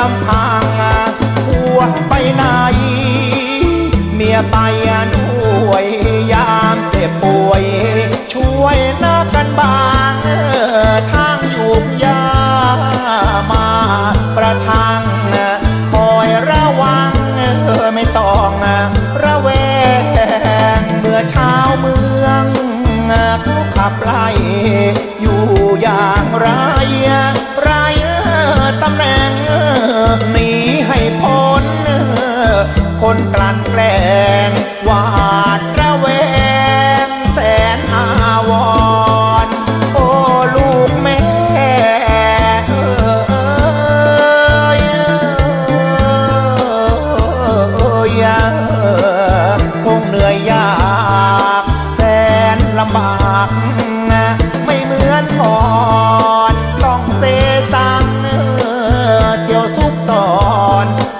ลำพังผัวไปไหน เมียไปด้วยยามเจ็บป่วย ช่วยนักกันบางทางยุ่งยามาประทังคอยระวังไม่ต้องระแวงเมื่อเช้าเมืองเขาขับไล่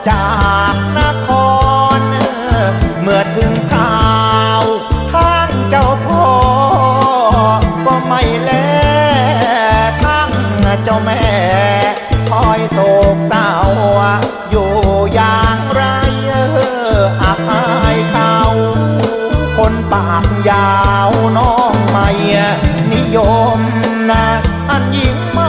จากนคร เมื่อถึงคราวทางเจ้าพ่อ ก็ไม่แลทางเจ้าแม่คอยโศกเศร้าอยู่อย่างไรเอออับอายเขาคนปากยาวน้องไม่นิยมนะอันยิ่งม่